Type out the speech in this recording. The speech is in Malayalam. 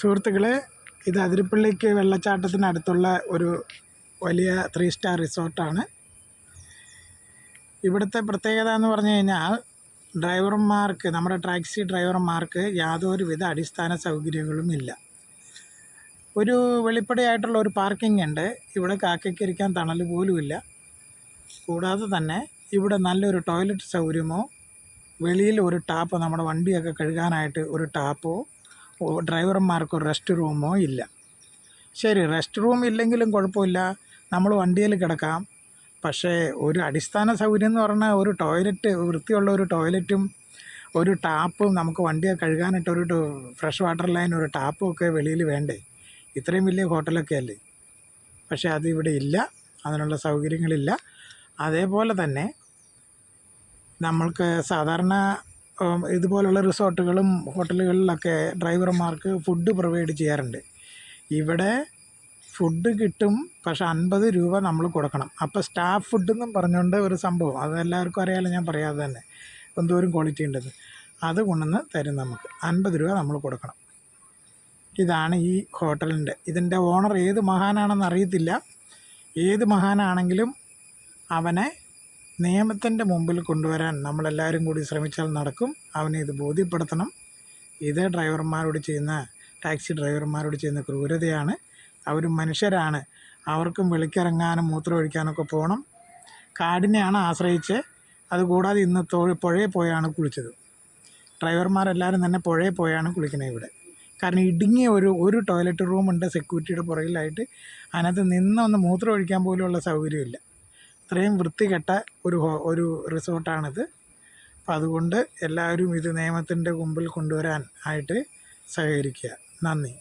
സുഹൃത്തുക്കളെ ഇത് അതിരപ്പള്ളിക്ക് വെള്ളച്ചാട്ടത്തിനടുത്തുള്ള ഒരു വലിയ ത്രീ സ്റ്റാർ റിസോർട്ടാണ്. ഇവിടുത്തെ പ്രത്യേകത എന്ന് പറഞ്ഞു കഴിഞ്ഞാൽ ഡ്രൈവർമാർക്ക് നമ്മുടെ ടാക്സി ഡ്രൈവർമാർക്ക് യാതൊരുവിധ അടിസ്ഥാന സൗകര്യങ്ങളും ഇല്ല. ഒരു വെളിപ്പടിയായിട്ടുള്ള ഒരു പാർക്കിംഗ് ഉണ്ട്. ഇവിടെ കാക്കയ്ക്ക് ഇരിക്കാൻ തണൽ പോലുമില്ല കൂടാതെ തന്നെ ഇവിടെ നല്ലൊരു ടോയ്ലറ്റ് സൗകര്യമോ വെളിയിൽ ഒരു ടാപ്പോ നമ്മുടെ വണ്ടിയൊക്കെ കഴുകാനായിട്ട് ഒരു ടാപ്പോ ഡ്രൈവർമാർക്ക് റെസ്റ്റ് റൂമോ ഇല്ല. ശരി റെസ്റ്റ് റൂം ഇല്ലെങ്കിലും കുഴപ്പമില്ല. നമ്മൾ വണ്ടിയിൽ കിടക്കാം. പക്ഷേ ഒരു അടിസ്ഥാന സൗകര്യം എന്ന് പറഞ്ഞാൽ ഒരു ടോയ്ലറ്റ് വൃത്തിയുള്ള ഒരു ടോയ്ലറ്റും ഒരു ടാപ്പും നമുക്ക് വണ്ടിയെ കഴുകാനായിട്ട് ഒരു ഫ്രഷ് വാട്ടർ ലൈൻ ഒരു ടാപ്പും ഒക്കെ വെളിയിൽ വേണ്ടേ? ഇത്രയും വലിയ ഹോട്ടലൊക്കെ അല്ലേ? പക്ഷേ അതിവിടെ ഇല്ല. അതിനുള്ള സൗകര്യങ്ങളില്ല. അതേപോലെ തന്നെ നമ്മൾക്ക് സാധാരണ ഇതുപോലുള്ള റിസോർട്ടുകളും ഹോട്ടലുകളിലൊക്കെ ഡ്രൈവർമാർക്ക് ഫുഡ് പ്രൊവൈഡ് ചെയ്യാറുണ്ട്. ഇവിടെ ഫുഡ് കിട്ടും പക്ഷെ അൻപത് രൂപ നമ്മൾ കൊടുക്കണം. അപ്പോൾ സ്റ്റാഫ് ഫുഡ് എന്നും പറഞ്ഞുകൊണ്ട് ഒരു സംഭവം. അത് എല്ലാവർക്കും അറിയാമല്ലോ ഞാൻ പറയാതെ തന്നെ. എന്തോരം ക്വാളിറ്റി ഉണ്ടെന്ന്. അത് കൊണ്ടുവന്ന് തരും നമുക്ക്. അൻപത് രൂപ നമ്മൾ കൊടുക്കണം. ഇതാണ് ഈ ഹോട്ടലിന്റെ. ഇതിന്റെ ഓണർ ഏത് മഹാനാണെന്ന് അറിയത്തില്ല. ഏത് മഹാനാണെങ്കിലും അവനെ നിയമത്തിന്റെ മുമ്പിൽ കൊണ്ടുവരാൻ നമ്മളെല്ലാവരും കൂടി ശ്രമിച്ചാൽ നടക്കും. അവനെ ഇത് ബോധ്യപ്പെടുത്തണം. ഇത് ഡ്രൈവർമാരോട് ചെയ്യുന്ന ടാക്സി ഡ്രൈവർമാരോട് ചെയ്യുന്ന ക്രൂരതയാണ്. അവരും മനുഷ്യരാണ്. അവർക്കും വെളിക്കിറങ്ങാനും മൂത്രമൊഴിക്കാനൊക്കെ പോകണം കാടിനെയാണ് ആശ്രയിച്ച്. അതുകൂടാതെ ഇന്ന് തൊഴിൽ പുഴയിൽ പോയാണ് കുളിച്ചത്. ഡ്രൈവർമാരെല്ലാവരും തന്നെ പുഴയിൽ പോയാണ് കുളിക്കുന്നത് ഇവിടെ. കാരണം ഇടുങ്ങിയ ഒരു ഒരു ടോയ്ലറ്റ് റൂമുണ്ട് സെക്യൂരിറ്റിയുടെ പുറകിലായിട്ട്. അതിനകത്ത് നിന്നൊന്ന് മൂത്രം ഒഴിക്കാൻ പോലുമുള്ള സൗകര്യമില്ല. ഇത്രയും വൃത്തികെട്ട ഒരു ഒരു റിസോർട്ടാണിത്. അപ്പം അതുകൊണ്ട് എല്ലാവരും ഇത് നിയമത്തിന്റെ മുമ്പിൽ കൊണ്ടുവരാൻ ആയിട്ട് സഹകരിക്കുക. നന്ദി.